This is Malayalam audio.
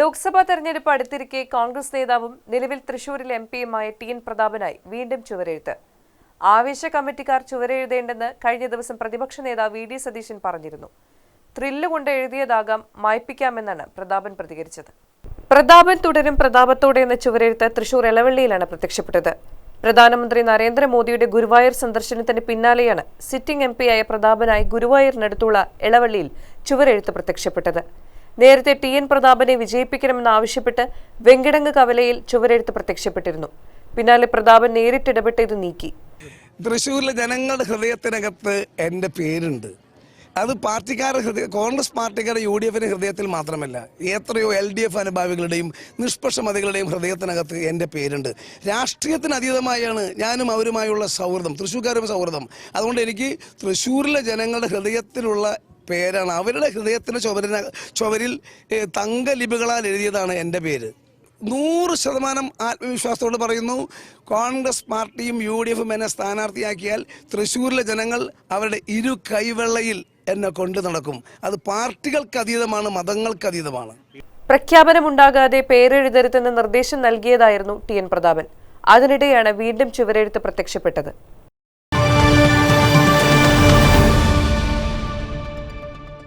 ലോക്സഭാ തെരഞ്ഞെടുപ്പ് അടുത്തിരിക്കെ കോൺഗ്രസ് നേതാവും നിലവിൽ തൃശൂരിൽ എം പിയുമായ ടി എൻ പ്രതാപനായി വീണ്ടും ചുവരെഴുത്ത്. ആവേശ കമ്മിറ്റിക്കാർ ചുവരെഴുതേണ്ടെന്ന് കഴിഞ്ഞ ദിവസം പ്രതിപക്ഷ നേതാവ് വി ഡി സതീശൻ പറഞ്ഞിരുന്നു. ത്രില്ല് കൊണ്ട് എഴുതിയതാകാം മായ്പിക്കാമെന്നാണ് പ്രതാപൻ പ്രതികരിച്ചത്. പ്രതാപൻ തുടരും പ്രതാപത്തോടെ എന്ന ചുവരെഴുത്ത് തൃശൂർ ഇളവള്ളിയിലാണ് പ്രത്യക്ഷപ്പെട്ടത്. പ്രധാനമന്ത്രി നരേന്ദ്രമോദിയുടെ ഗുരുവായൂർ സന്ദർശനത്തിന് പിന്നാലെയാണ് സിറ്റിംഗ് എം പിയായ പ്രതാപനായി ഗുരുവായൂരിനടുത്തുള്ള ഇളവള്ളിയിൽ ചുവരെഴുത്ത് പ്രത്യക്ഷപ്പെട്ടത്. നേരത്തെ ടി എൻ പ്രതാപനെ വിജയിപ്പിക്കണമെന്ന് ആവശ്യപ്പെട്ട് വെങ്കിടങ്ങ് കവലയിൽ ചുവരെഴുത്ത് പ്രത്യക്ഷപ്പെട്ടിരുന്നു. പിന്നാലെ പ്രതാപൻ നേരിട്ടിടപെട്ട് ഇത് നീക്കി. തൃശ്ശൂരിലെ ജനങ്ങളുടെ ഹൃദയത്തിനകത്ത് എന്റെ പേരുണ്ട്. അത് പാർട്ടിക്കാരുടെ ഹൃദയ കോൺഗ്രസ് പാർട്ടിക്കാരുടെ യു ഡി എഫിന്റെ ഹൃദയത്തിൽ മാത്രമല്ല എത്രയോ എൽ ഡി എഫ് അനുഭാവികളുടെയും നിഷ്പക്ഷമതികളുടെയും ഹൃദയത്തിനകത്ത് എന്റെ പേരുണ്ട്. രാഷ്ട്രീയത്തിന് അതീതമായാണ് ഞാനും അവരുമായുള്ള സൗഹൃദം തൃശ്ശൂർക്കാരും സൗഹൃദം. അതുകൊണ്ട് എനിക്ക് തൃശ്ശൂരിലെ ജനങ്ങളുടെ ഹൃദയത്തിലുള്ള പേരാണ്. അവരുടെ ഹൃദയത്തിന്റെ ചുവരിന ചുവരിൽ തങ്കലിപികളാൽ എഴുതിയതാണ് എന്റെ പേര്. നൂറ് ശതമാനം ആത്മവിശ്വാസത്തോട് പറയുന്നു. കോൺഗ്രസ് പാർട്ടിയും യു ഡി എഫും എന്നെ സ്ഥാനാർത്ഥിയാക്കിയാൽ തൃശ്ശൂരിലെ ജനങ്ങൾ അവരുടെ ഇരു കൈവെള്ളയിൽ എന്നെ കൊണ്ടു നടക്കും. അത് പാർട്ടികൾക്ക് അതീതമാണ് മതങ്ങൾക്ക് അതീതമാണ്. പ്രഖ്യാപനമുണ്ടാകാതെ പേരെഴുതരുതെന്ന് നിർദ്ദേശം നൽകിയതായിരുന്നു ടി എൻ പ്രതാപൻ. അതിനിടെയാണ് വീണ്ടും ചുവരെഴുത്ത് പ്രത്യക്ഷപ്പെട്ടത്.